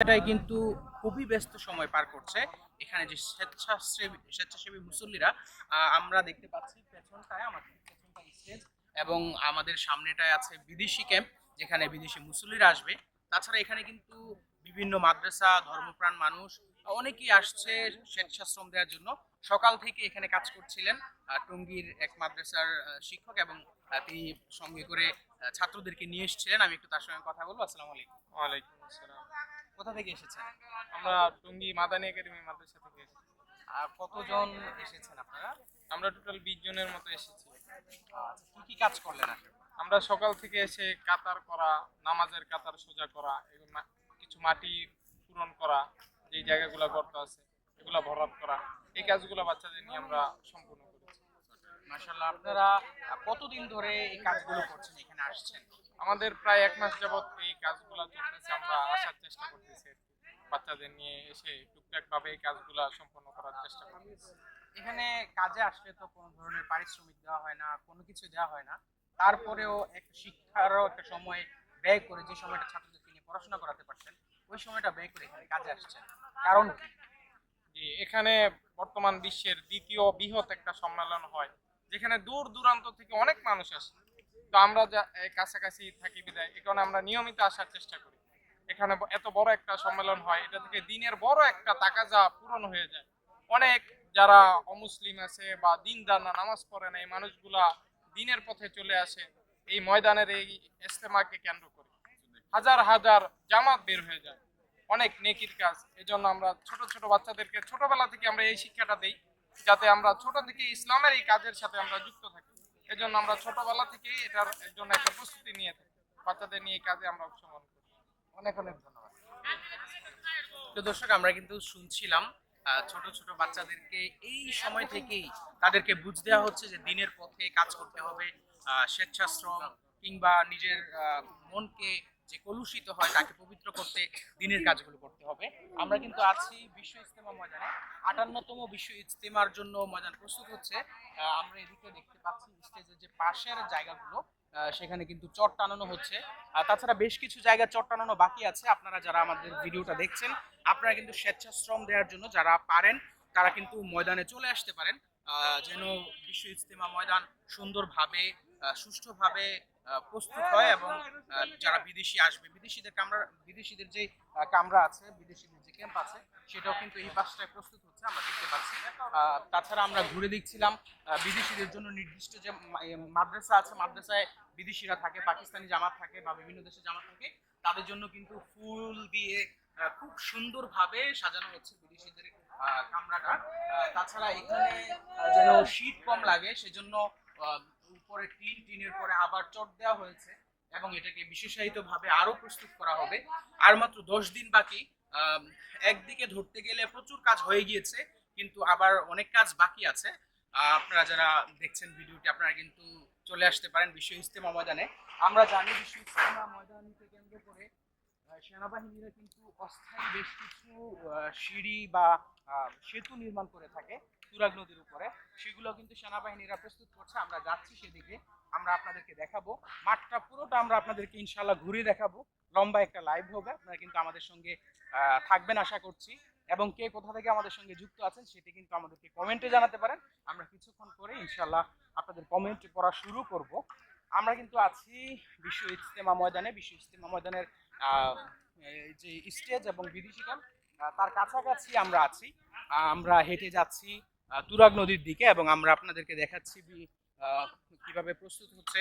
এটাই কিন্তু খুবই ব্যস্ত সময় পার করছে। এখানে যে স্বেচ্ছাসেবী স্বেচ্ছাসেবী মুসল্লিরা আমরা দেখতে পাচ্ছি পেছনটায়, আমাদের স্টেজ এবং আমাদের সামনেটায় আছে বিদেশি ক্যাম্প যেখানে বিদেশি মুসল্লিরা আসবে। তাছাড়া এখানে কিন্তু বিভিন্ন মাদ্রাসা, ধর্মপ্রাণ মানুষ, অনেকেই আসছে স্বেচ্ছাশ্রম দেওয়ার জন্য। সকাল থেকে এখানে কাজ করছিলেন টঙ্গীর এক মাদ্রাসার শিক্ষক এবং তিনি সঙ্গে করে ছাত্রদেরকে নিয়ে এসেছিলেন। আমি একটু তার সঙ্গে কথা বলব। আসসালামু আলাইকুম। ওয়ালাইকুম আসসালাম। কোথা থেকে এসেছেন? আমরা টুঙ্গি মাদানী একাডেমি মাদ্রাসা থেকে এসেছি। আর কতজন এসেছেন আপনারা? আমরা টোটাল বিশ জনের মতো এসেছি। আচ্ছা, কি কি কাজ করলেন আমরা সকাল থেকে এসে কাতার করা নামাজের কাতার সোজা করা এগুলো কিছু মাটি পূরণ করা যে জায়গাগুলো গর্ত আছে এগুলো ভরাট করা এই কাজগুলো বাচ্চাদের নিয়ে আমরা সম্পূর্ণ করেছি। মাশাআল্লাহ আপনারা কতদিন ধরে এই কাজগুলো করছেন এখানে আসছেন? আমাদের প্রায় এক মাস যাবৎ এই কাজগুলো চলতেছে, আমরা আসার চেষ্টা করতেছি বাচ্চাদের নিয়ে এসে টুকটাক ভাবে এই কাজগুলো সম্পন্ন করার চেষ্টা করতেছি। এখানে কাজে আসলে তো কোনো ধরনের পারিশ্রমিক দেওয়া হয় না, কোনো কিছু দেওয়া হয় না। তারপরেও একটা শিক্ষারও একটা সময় ব্যয় করে যে সময়টা ছাত্রদেরকে নিয়ে পড়াশোনা করাতে পারছেন, ওই সময়টা ব্যয় করে এখানে কাজে আসছেন। কারণ জি, এখানে বর্তমান বিশ্বের দ্বিতীয় বৃহৎ একটা সম্মেলন হয়, যেখানে দূর দূরান্ত থেকে অনেক মানুষ আসে। তো আমরা যা কাছাকাছি থাকি বিদায় এই কারণে আমরা নিয়মিত আসার চেষ্টা করি। এখানে এত বড় একটা সম্মেলন হয়, এটা থেকে দিনের বড় একটা তাকাজা পূরণ হয়ে যায়। অনেক যারা অমুসলিম আছে বা দিনদার না, নামাজ পড়ে না, এই মানুষগুলা দিনের পথে চলে আসে, এই ময়দানের এই ইস্তেমাকে কেন্দ্র করে। হাজার হাজার জামাত বের হয়ে যায়, অনেক নেকির কাজ। এজন্য আমরা ছোট ছোট বাচ্চাদেরকে ছোটবেলা থেকে আমরা এই শিক্ষাটা দেই, যাতে আমরা ছোট থেকে ইসলামের এই কাজের সাথে আমরা যুক্ত থাকি। এজন্য আমরা ছোটবেলা থেকে এটার জন্য একটা প্রস্তুতি নিয়ে থাকি। বাচ্চাদের নিয়ে কাজে আমরা অংশগ্রহণ করি। অনেক অনেক ধন্যবাদ। তো দর্শক, আমরা কিন্তু শুনছিলাম ছোট ছোট বাচ্চাদেরকে এই সময় থেকেই তাদেরকে বুঝ দেওয়া হচ্ছে যে দিনের পথে কাজ করতে হবে স্বেচ্ছাশ্রম কিংবা নিজের মনকে যে কলুষিত হয় তাকে পবিত্র করতে দিনের কাজগুলো করতে হবে। আমরা কিন্তু আছি বিশ্ব ইজতেমা ময়দানে। আটান্নতম বিশ্ব ইজতেমার জন্য ময়দান প্রস্তুত হচ্ছে। আমরা এদিকে দেখতে পাচ্ছি স্টেজের যে পাশের জায়গাগুলো সেখানে কিন্তু চট টানানো হচ্ছে। তাছাড়া বেশ কিছু জায়গা চট টানানো বাকি আছে। আপনারা যারা আমাদের ভিডিওটা দেখছেন, আপনারা কিন্তু স্বেচ্ছাশ্রম দেওয়ার জন্য যারা পারেন, তারা কিন্তু ময়দানে চলে আসতে পারেন। যেন বিশ্ব ইজতেমা ময়দান সুন্দরভাবে সুষ্ঠুভাবে প্রস্তুত হয় এবং যারা বিদেশি আসবে বিদেশিদের কামরা বিদেশিদের যে কামরা আছে, বিদেশিদের যে ক্যাম্প আছে, সেটাও কিন্তু এই পাশটায় প্রস্তুত হচ্ছে, আমরা দেখতে পাচ্ছি। তাছাড়া আমরা ঘুরে দেখছিলাম বিদেশিদের জন্য নির্দিষ্ট যে মাদ্রাসা আছে, মাদ্রাসায় বিদেশিরা থাকে, পাকিস্তানি জামাত থাকে বা বিভিন্ন দেশে জামাত থাকে, তাদের জন্য কিন্তু ফুল দিয়ে খুব সুন্দরভাবে সাজানো হচ্ছে বিদেশিদের কামরাটা। তাছাড়া এখানে যেন শীত কম লাগে, সেজন্য উপরে টিন টিনের পরে আবার চট দেওয়া হয়েছে এবং এটাকে বিশেষায়িত ভাবে আরও প্রস্তুত করা হবে। আর মাত্র দশ দিন বাকি একদিকে ধরতে গেলে প্রচুর কাজ হয়ে গিয়েছে, কিন্তু আবার অনেক কাজ বাকি আছে। আপনারা যারা দেখছেন ভিডিওটি, আপনারা কিন্তু চলে আসতে পারেন বিশ্ব ইজতেমা ময়দানে। আমরা জানি বিশ্ব ইজতেমা ময়দানকে কেন্দ্র করে সেনাবাহিনীরা কিন্তু অস্থায়ী বেশ কিছু সিঁড়ি বা সেতু নির্মাণ করে থাকে। তুরাগ নদীর উপরে। সেগুলো কিন্তু সেনাবাহিনীরা প্রস্তুত করছে। আমরা যাচ্ছি সেদিকে। আমরা আপনাদেরকে দেখাবো। মাঠটা পুরোটা আমরা আপনাদেরকে ইনশাল্লাহ ঘুরে দেখাবো। লম্বা একটা লাইভ হবে। আপনারা কিন্তু আমাদের সঙ্গে থাকবেন আশা করছি। এবং কে কোথা থেকে আমাদের সঙ্গে যুক্ত আছেন সেটি কিন্তু আমাদেরকে কমেন্টে জানাতে পারেন। আমরা কিছুক্ষণ পরে ইনশাল্লাহ আপনাদের কমেন্ট পড়া শুরু করব। আমরা কিন্তু আছি বিশ্ব ইজতেমা ময়দানে। বিশ্ব ইজতেমা ময়দানের যে স্টেজ এবং বিদেশি তার কাছাকাছি আমরা আছি। আমরা হেঁটে যাচ্ছি। তুরাগ নদীর দিকে এবং আমরা আপনাদেরকে দেখাচ্ছি কীভাবে প্রস্তুত হচ্ছে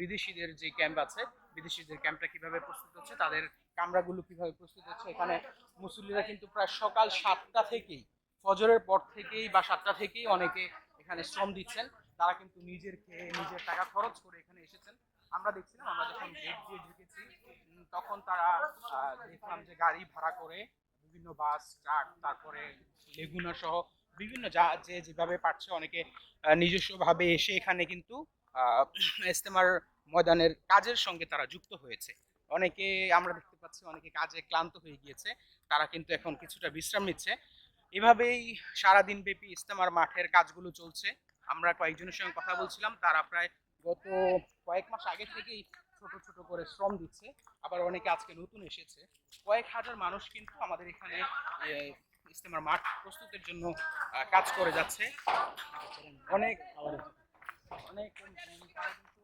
বিদেশিদের যে ক্যাম্প আছে, বিদেশিদের ক্যাম্পটা কীভাবে প্রস্তুত হচ্ছে, তাদের কামরাগুলো কীভাবে প্রস্তুত হচ্ছে। এখানে মুসল্লিরা কিন্তু প্রায় সকাল সাতটা থেকেই, ফজরের পর থেকেই বা সাতটা থেকেই অনেকে এখানে শ্রম দিচ্ছেন। তারা কিন্তু নিজের খেয়ে, নিজের টাকা খরচ করে এখানে এসেছেন। আমরা দেখছিলাম, আমরা যখন গেট দিয়ে ঢুকেছি তখন তারা দেখলাম যে গাড়ি ভাড়া করে বিভিন্ন বাস, ট্রাক, তারপরে লেগুনা সহ বিভিন্ন যা যে যেভাবে পারছে অনেকে নিজস্বভাবে এসে এখানে কিন্তু ইস্তেমার ময়দানের কাজের সঙ্গে তারা যুক্ত হয়েছে। অনেকে আমরা দেখতে পাচ্ছি অনেকে কাজে ক্লান্ত হয়ে গিয়েছে, তারা কিন্তু এখন কিছুটা বিশ্রাম নিচ্ছে। এভাবেই সারাদিন ব্যাপী ইস্তেমার মাঠের কাজগুলো চলছে। আমরা কয়েকজনের সঙ্গে কথা বলছিলাম, তারা প্রায় গত কয়েক মাস আগে থেকেই ছোট ছোট করে শ্রম দিচ্ছে। আবার অনেকে আজকে নতুন এসেছে। কয়েক হাজার মানুষ কিন্তু আমাদের এখানে এ, ইজতেমার মাঠ প্রস্তুতের জন্য কাজ করে যাচ্ছে অনেক অনেক তারা কিন্তু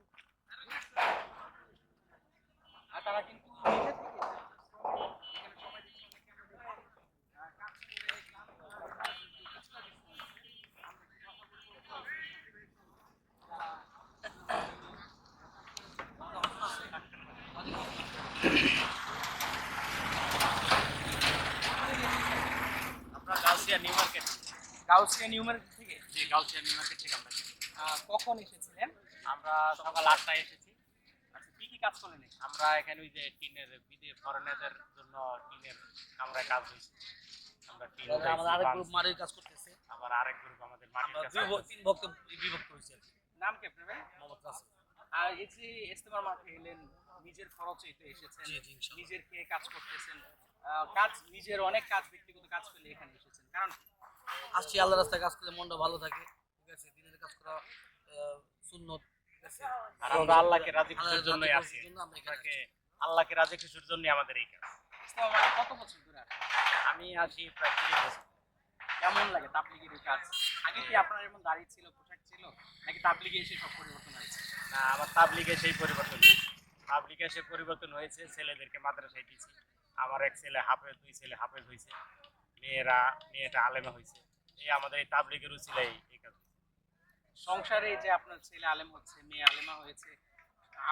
আর তারা কিন্তু নিজে থেকে এখানে সময় দিচ্ছে অনেকে আমাদের, আহ, কাজ করে ক্লান্ত হয়ে তারা কিন্তু কিছুটা দিচ্ছে। আমরা Gausia New Market Gausia New Market থেকে? জি গাউসিয়া নিউ মার্কেট থেকে আমরা কখন এসেছিলেন? আমরা সকাল আটটায় এসেছি। আচ্ছা কি কি কাজ করলেন? আমরা এখানে ওই যে টিনের বিদে ফরেনারদের জন্য টিনের কামরায় কাজ হয়েছে। আমরা টিন আমাদের আরেক গ্রুপ মাটির কাজ করতেছে। আবার আরেক গ্রুপ আমাদের মাটির আমরা কাজ ভ- তিন ভক্ত বিভক্ত হয়েছে কি। নাম কি আপনার মোহাম্মদ কাসিম। আর এই যে ইস্তেমার মাঠে এলেন নিজের খরচে এসেছেন। নিজের খেয়ে কাজ করতেছেন। কাজ নিজের অনেক কাজ ব্যক্তিগত কাজ ফেলে এখানে এসেছেন। কারণ আসছি আল্লাহ রাস্তায় কাজ করলে মনটা ভালো থাকে ঠিক আছে? দিনের কাজ করা সুন্নত ঠিক আছে? আর আমরা আল্লাহকে রাজি খুশির জন্যই আছি। জন্য আল্লাহকে রাজি খুশির জন্যই আমাদের এই কাজ। কত বছর ধরে আমি আসি প্রায় তিরিশ বছর। কেমন লাগে তাবলিগের এই কাজ? আগে কি আপনার এমন দাড়ি ছিল পোশাক ছিল নাকি তাবলিগে এসে সব পরিবর্তন হয়েছে? না আমার তাবলিগে সেই পরিবর্তন হয়েছে। তাবলিগে সে পরিবর্তন হয়েছে ছেলেদেরকে মাদ্রাসায় দিয়েছি। আমার এক ছেলে হাফেজ দুই ছেলে হাফেজ হয়েছে। মেয়েরা মেয়েটা আলেমা হয়েছে। এই আমাদের এই তাবলিগের উচিলাই এই কাজ সংসারে যে আপনার ছেলে আলেম হচ্ছে মেয়ে আলেমা হয়েছে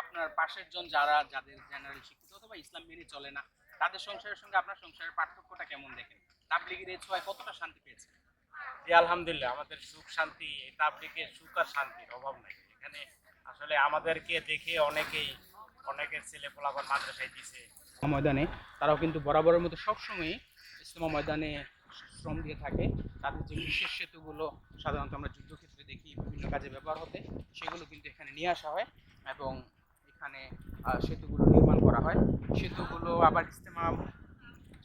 আপনার পাশের জন যারা যাদের জেনারেল শিক্ষিত অথবা ইসলাম মেনে চলে না তাদের সংসারের সঙ্গে আপনার সংসারের পার্থক্যটা কেমন দেখেন? তাবলিগের এই ছোঁয়ায় কতটা শান্তি পেয়েছে? জি আলহামদুলিল্লাহ আমাদের সুখ শান্তি এই তাবলিগের সুখ আর শান্তির অভাব নাই। এখানে আসলে আমাদেরকে দেখে অনেকেই অনেকের ছেলে পোলাপান মাদ্রাসায় দিছে। ময়দানে তারাও কিন্তু বরাবরের মতো সবসময় ইসলামা ময়দানে শ্রম দিয়ে থাকে। তাদের যে বিশেষ সেতুগুলো, সাধারণত আমরা যুদ্ধক্ষেত্রে দেখি বিভিন্ন কাজে ব্যবহার হতে, সেগুলো কিন্তু এখানে নিয়ে আসা হয় এবং এখানে সেতুগুলো নির্মাণ করা হয়। সেতুগুলো আবার ইজতেমা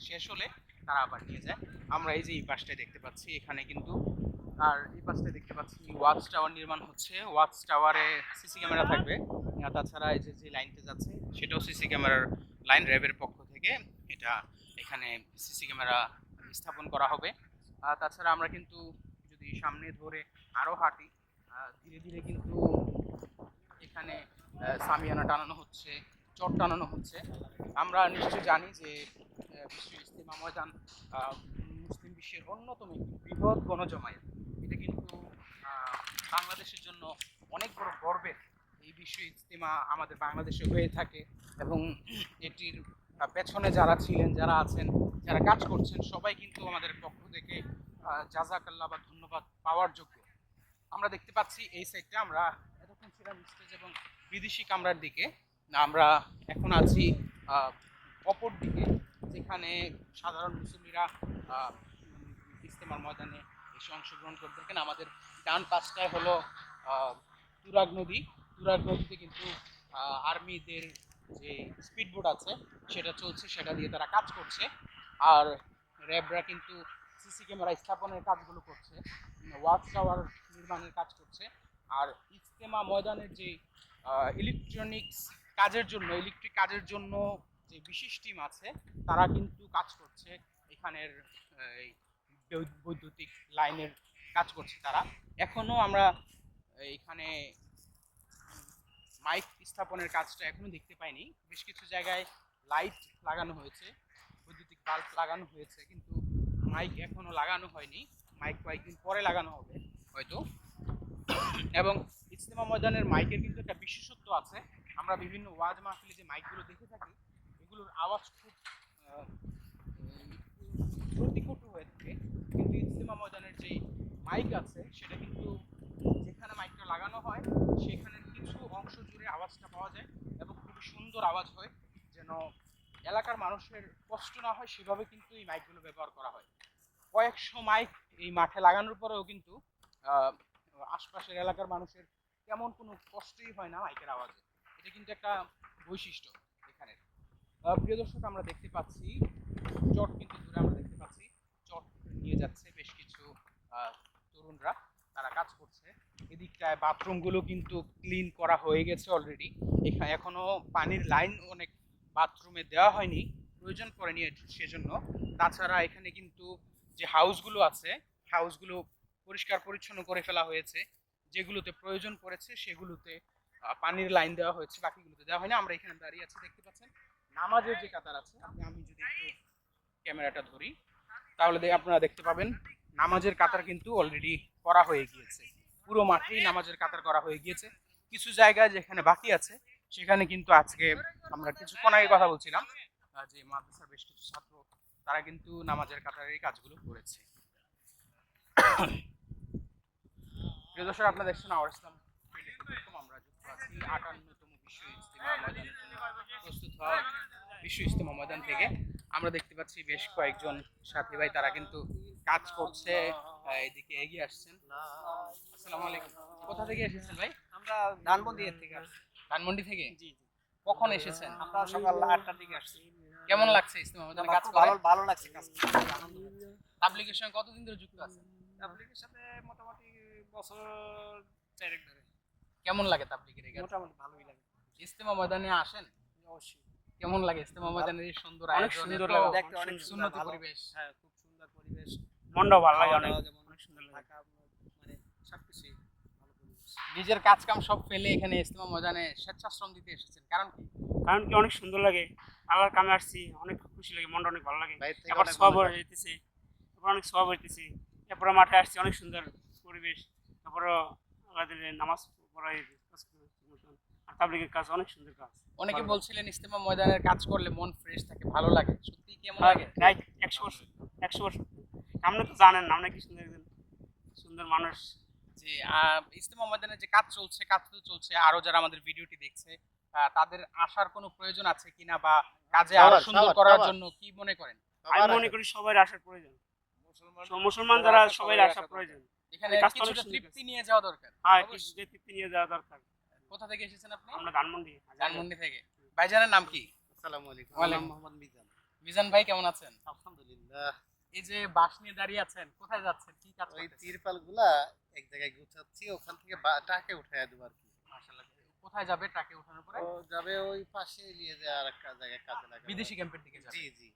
শেষ হলে তারা আবার নিয়ে যায়। আমরা এই যে এই পাশটায় দেখতে পাচ্ছি, এখানে কিন্তু আর এই পাশটায় দেখতে পাচ্ছি ওয়াচ টাওয়ার নির্মাণ হচ্ছে। ওয়াচ টাওয়ারে সিসি ক্যামেরা থাকবে। তাছাড়া এই যে যে লাইনটা যাচ্ছে, সেটাও সিসি ক্যামেরার লাইন র্যাবের পক্ষ থেকে। এটা এখানে সিসি ক্যামেরা স্থাপন করা হবে। তাছাড়া আমরা কিন্তু যদি সামনে ধরে আরও হাঁটি ধীরে ধীরে কিন্তু এখানে সামিয়ানা টানানো হচ্ছে, চট টানানো হচ্ছে। আমরা নিশ্চয়ই জানি যে বিশ্ব ইস্তেমা ময়দান মুসলিম বিশ্বের অন্যতম বৃহৎ গণজমায়েত। এটা কিন্তু বাংলাদেশের জন্য অনেক বড় গর্বের। এই বিশ্ব ইজতেমা আমাদের বাংলাদেশে হয়ে থাকে এবং এটির পেছনে যারা ছিলেন যারা আছেন যারা কাজ করছেন সবাই কিন্তু আমাদের পক্ষ থেকে আহ, জাজাকাল্লাহ বা ধন্যবাদ পাওয়ার যোগ্য। আমরা দেখতে পাচ্ছি এই সাইডটা আমরা এতক্ষণ ছিলাম স্টেজ এবং বিদেশি কামরার দিকে। আমরা এখন আছি অপর দিকে যেখানে সাধারণ মুসলিমরা ইজতেমার ময়দানে এসে অংশগ্রহণ করে থাকেন। আমাদের ডান পাশটায় হলো তুরাগ নদী। তুরাগ নদীতে কিন্তু আর্মিদের যে স্পিড বোট আছে, সেটা চলছে, সেটা দিয়ে তারা কাজ করছে। আর র্যাবরা কিন্তু সিসি ক্যামেরা স্থাপনের কাজগুলো করছে ওয়াচ টাওয়ার নির্মাণের কাজ করছে। আর ইজতেমা ময়দানের যে ইলেকট্রনিক্স কাজের জন্য ইলেকট্রিক কাজের জন্য যে বিশেষ টিম আছে, তারা কিন্তু কাজ করছে। এখানের বৈদ্যুতিক লাইনের কাজ করছে তারা। এখনও আমরা, এখানে মাইক স্থাপনের কাজটা এখনও দেখতে পাইনি। বেশ কিছু জায়গায় লাইট লাগানো হয়েছে, বৈদ্যুতিক বাল্ব লাগানো হয়েছে, কিন্তু মাইক এখনও লাগানো হয়নি। মাইক কয়েকদিন পরে লাগানো হবে, হয়তো। এবং ইজতেমা ময়দানের মাইকের কিন্তু একটা বিশেষত্ব আছে। আমরা বিভিন্ন ওয়াজ মাহফিলে যে মাইকগুলো দেখে থাকি, এগুলোর আওয়াজ খুব প্রতিকটু হয়ে থাকে। কিন্তু ইজতেমা ময়দানের যে মাইক আছে, সেটা কিন্তু যেখানে মাইকটা লাগানো হয়, সেখানের কিছু অংশ জুড়ে আওয়াজটা পাওয়া যায় এবং খুবই সুন্দর আওয়াজ হয়, যেন এলাকার মানুষের কষ্ট না হয়, সেভাবে কিন্তু এই মাইকগুলো ব্যবহার করা হয়। কয়েকশো মাইক এই মাঠে লাগানোর পরেও কিন্তু আশপাশের এলাকার মানুষের তেমন কোনো কষ্টই হয় না মাইকের আওয়াজে। এটা কিন্তু একটা বৈশিষ্ট্য এখানে প্রিয় দর্শক, আমরা দেখতে পাচ্ছি, চট কিন্তু দূরে আমরা দেখতে পাচ্ছি, চট নিয়ে যাচ্ছে বেশ কিছু তরুণরা, তারা কাজ করছে। এদিকে দিকটায় বাথরুমগুলো কিন্তু ক্লিন করা হয়ে গেছে অলরেডি এখানে এখনও পানির লাইন অনেক বাথরুমে দেওয়া হয়নি, প্রয়োজন পড়েনি সেজন্য। তাছাড়া এখানে কিন্তু যে হাউসগুলো আছে হাউসগুলো পরিষ্কার পরিচ্ছন্ন করে ফেলা হয়েছে, যেগুলোতে প্রয়োজন পড়েছে সেগুলোতে পানির লাইন দেওয়া হয়েছে, বাকিগুলোতে দেওয়া হয়নি। আমরা এখানে দাঁড়িয়ে আছি, দেখতে পাচ্ছেন? নামাজের যে কাতার আছে আমি যদি ক্যামেরাটা ধরি, তাহলে আপনারা দেখতে পাবেন, নামাজের কাতার কিন্তু অলরেডি করা হয়ে গিয়েছে। পুরো মাঠেই নামাজের কাতার করা হয়ে গিয়েছে। কিছু জায়গায় যেখানে বাকি আছে, সেখানে কিন্তু আজকে আমরা কিছুক্ষণ আগে কথা বলছিলাম। যে মাদ্রাসার বেশ কিছু ছাত্র, তারা কিন্তু নামাজের কাতারের কাজগুলো করেছে। প্রিয় দর্শক, আপনারা দেখছেন আওয়ার ইসলাম 24 আমরা যুক্ত আছি আটান্নতম বিশ্ব ইজতেমা প্রস্তুত হওয়া বিশ্ব ইজতেমা ময়দান থেকে। আমরা দেখতে পাচ্ছি বেশ কয়েকজন সাথী ভাই তারা কিন্তু কাজ করছে। এদিকে এগিয়ে আসছেন। আসসালামু আলাইকুম। কোথা থেকে এসেছেন ভাই? আমরা এর থেকে ধানমন্ডি থেকে? জি কখন এসেছেন? আমরা সকাল আটটার দিকে আসছি। কেমন লাগছে ইজতেমা? ময়দানে কাজ খুব করে? ভালো ভালো লাগছে কাজ। তাবলিগের সঙ্গে কতদিন ধরে যুক্ত আছেন? তাবলিগের সাথে মোটামুটি বছর চারেক ধরে। কেমন লাগে তাবলিগের এই কাজ? মোটামুটি ভালোই লাগে। ইজতেমা ময়দানে আসেন? অবশ্যই। কেমন লাগে ইজতেমা ময়দানের এই সুন্দর অনেক সুন্দর লাগে দেখতে অনেক সুন্দর পরিবেশ। হ্যাঁ খুব সুন্দর পরিবেশ। মনটাও ভালো লাগে অনেক। অনেক সুন্দর লাগে। মানে সবকিছুই ভালো পরিবেশ। নিজের কাজ কাম সব ফেলে এখানে ইজতেমা ময়দানে স্বেচ্ছাশ্রম দিতে এসেছেন কারণ কি? কারণ কি অনেক সুন্দর লাগে। আল্লাহর কামে আসছি অনেক খুশি লাগে মনটা অনেক ভালো লাগে। এবার অনেক সব। হইতেছে এরপর অনেক সব হইতেছে এরপরে মাঠে আসছি অনেক সুন্দর পরিবেশ। তারপরে আমাদের নামাজ পড়াই আর তাবলিগের কাজ অনেক সুন্দর কাজ। অনেকে বলছিলেন ইজতেমা ময়দানের কাজ করলে মন ফ্রেশ থাকে ভালো লাগে। সত্যি কেমন হ্যাঁ, লাগে? রাইট একশো বছর একশো বছর। আপনি তো জানেন কি সুন্দর একজন সুন্দর মানুষ। যে ইজতেমা ময়দানে যে কাজ চলছে কাজ তো চলছে আরও যারা আমাদের ভিডিওটি দেখছে তাদের আসার কোনো প্রয়োজন আছে কিনা বা কাজে আরও সুন্দর করার জন্য কি মনে করেন? আমি মনে করি সবাই আসার প্রয়োজন। মুসলমান যারা সবাই আসার প্রয়োজন। এখানে কাজটা কিছুটা তৃপ্তি নিয়ে যাওয়া দরকার। হ্যাঁ তৃপ্তি নিয়ে যাওয়া দরকার। কোথা থেকে এসেছেন আপনি? আমরা ধানমন্ডি ধানমন্ডি থেকে। ভাইজানের নাম কি? আসসালামু আলাইকুম। ওয়ালাইকুম। আমার নাম মোহাম্মদ মিজান। মিজান ভাই কেমন আছেন? আলহামদুলিল্লাহ। এই যে বাস নিয়ে দাঁড়িয়ে আছেন কোথায় যাচ্ছেন? কি কাজ ওই করতেছেন? তিরপালগুলা এক জায়গায় গুছাচ্ছি ওখান থেকে টাকে উঠায় দেবো আর কি। মাশাআল্লাহ। কোথায় যাবে ট্রাকে ওঠানোর পরে? ও যাবে ওই পাশে নিয়ে যায় আর একটা জায়গায় কাজে লাগে বিদেশি ক্যাম্পের দিকে যাবে। জি জি।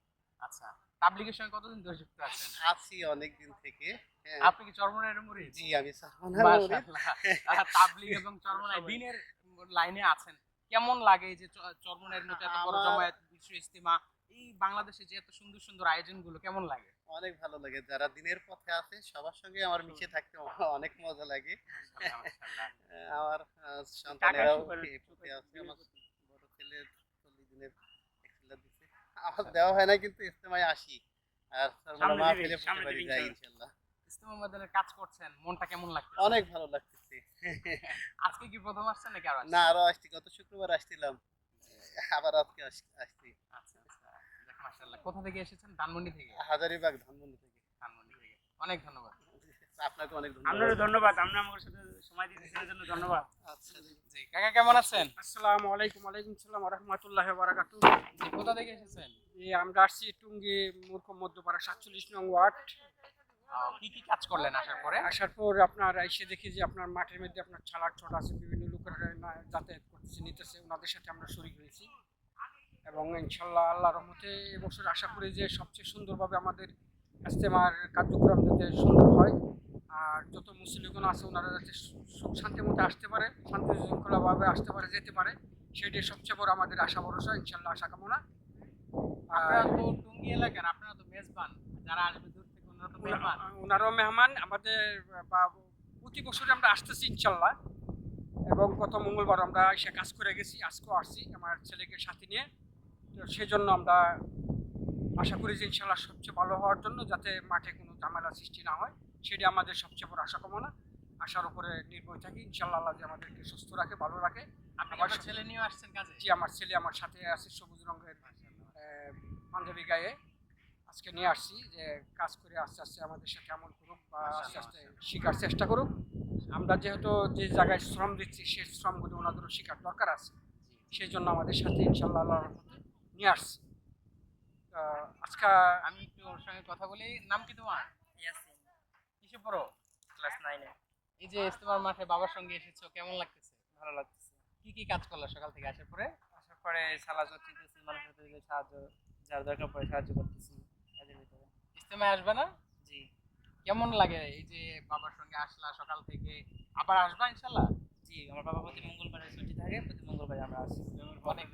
আচ্ছা তাবলিগের সঙ্গে কতদিন ধরে যুক্ত আছেন? আছি অনেক দিন থেকে হ্যাঁ। আপনি কি চরমনায়ের মুরিদ জি আমি মুরিদ। তাবলিগ এবং চরমনায় দিনের লাইনে আছেন। কেমন লাগে এই যে চ- চরমনায়ের মতো এত বড় জমায়েত বিশ্ব ইস্তিমা এই বাংলাদেশে যে এত সুন্দর সুন্দর আয়োজনগুলো কেমন লাগে? অনেক ভালো লাগে। যারা দিনের পথে আছে সবার সঙ্গে আমার মিশে থাকতে অনেক মজা লাগে। আমার সন্তানেরাও আছে। আমার বড় ছেলে আমার দেওয়া হয় না কিন্তু ইস্তেমায় আসি। আর সামনে মা ফেলে সামনে প্রতিবারই দিবি যাই ইনশাআল্লাহ। ইনশাল্লাহ। ইস্তিমা ময়দানের কাজ করছেন মনটা কেমন লাগছে অনেক ভালো লাগতেছে। আজকে কি প্রথম আসছেন নাকি আরও আসছেন? না আরও আসছি। গত শুক্রবার আসছিলাম। আবার আজকে আস- আসছি। আচ্ছা আচ্ছা। মাশাআল্লাহ। কোথা থেকে এসেছেন? ধানমন্ডি থেকে? হাজারিবাগ ধানমন্ডি থেকে। ধানমন্ডি থেকে। অনেক ধন্যবাদ। আপনাকে অনেক আপনারও ধন্যবাদ ধন্যবাদ আপনি আমার সাথে সময় দিতেছেন এর জন্য ধন্যবাদ। আচ্ছা জি। কাকা কেমন আছেন? আসসালামু আলাইকুম ওয়ালাইকুম সালাম রহমতুল্লাহ বারাকাতু জি কোথা থেকে এসেছেন? এই আমরা আসছি টুঙ্গি মূর্খ মধ্যপাড়া সাতচল্লিশ নং ওয়ার্ড। কি কি কাজ করলেন আসার পরে? আসার পর আপনার এসে দেখি যে আপনার মাঠের মধ্যে আপনার ছালার ছট আছে বিভিন্ন লোকেরা যাতায়াত করতেছে নিতেছে ওনাদের সাথে আমরা শরিক হয়েছি। এবং ইনশাল্লাহ আল্লাহ রহমতে এবছর আশা করি যে সবচেয়ে সুন্দরভাবে আমাদের ইস্তেমার কার্যক্রম যাতে সুন্দর হয়। আর যত মুসলিমগণ আছে ওনারা যাতে সুখ শান্তির মধ্যে আসতে পারে শান্তি শৃঙ্খলাভাবে আসতে পারে যেতে পারে সেটাই সবচেয়ে বড় আমাদের আশা ভরসা ইনশাল্লাহ আশা কামনা। আপনারা আর তো টুঙ্গি এলাকার আপনারা তো মেজবান যারা আসবে দূর থেকে ওনারা তো মেহমান। ওনা- ওনারও মেহমান আমাদের বা প্রতি বছরে আমরা আসতেছি ইনশাল্লাহ এবং গত মঙ্গলবার আমরা এসে কাজ করে গেছি আজকেও আসছি আমার ছেলেকে সাথে নিয়ে। তো সেই জন্য আমরা আশা করি যে ইনশাল্লাহ সবচেয়ে ভালো হওয়ার জন্য যাতে মাঠে কোনো ঝামেলা সৃষ্টি না হয় সেটি আমাদের সবচেয়ে বড় আশা কামনা। আশার উপরে নির্ভর থাকি ইনশাল্লাহ আল্লাহ যে আমাদেরকে সুস্থ রাখে ভালো রাখে। আমার ছেলে নিয়ে আসছেন কাজে? জি আমার ছেলে আমার সাথে আছে সবুজ রঙের পাঞ্জাবি গায়ে। আজকে নিয়ে আসছি যে কাজ করে আস্তে আস্তে আমাদের সাথে আমল করুক বা আস্তে আস্তে শেখার চেষ্টা করুক। আমরা যেহেতু যে জায়গায় শ্রম দিচ্ছি সেই শ্রমগুলো ওনাদেরও শেখার দরকার আছে। সেই জন্য আমাদের সাথে ইনশাল্লাহ রহমতে নিয়ে আসছি। আজকে আমি একটু ওর সঙ্গে কথা বলি। নাম কি তোমার? কিসে পড়ো? ক্লাস নাইনে এই যে ইস্তেমার মাঠে বাবার সঙ্গে এসেছ কেমন লাগতেছে? ভালো লাগতেছে। কি কি কাজ করলা সকাল থেকে আসার পরে? আসার পরে সালাদ দিতেছি মানুষের থেকে সাহায্য যার দরকার পড়ে সাহায্য করতেছি কাজের ভিতরে। ইস্তেমায় আসবে না? জি। কেমন লাগে এই যে বাবার সঙ্গে আসলা সকাল থেকে? আবার আসবা ইনশাল্লাহ? জি আমার বাবা প্রতি মঙ্গলবারে ছুটি থাকে প্রতি মঙ্গলবারে আমরা আসি। অনেক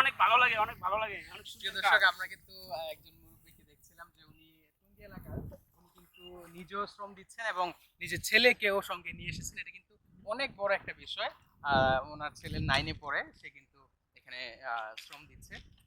অনেক ভালো লাগে অনেক ভালো লাগে অনেক প্রিয় দর্শক আমরা কিন্তু একজন মুরব্বীকে দেখছিলাম যে উনি টঙ্গী এলাকার উনি কিন্তু নিজেও শ্রম দিচ্ছেন এবং নিজের ছেলেকেও সঙ্গে নিয়ে এসেছেন। এটা কিন্তু অনেক বড় একটা বিষয়। আহ, ওনার ছেলে নাইনে পড়ে সে কিন্তু এখানে শ্রম দিচ্ছে।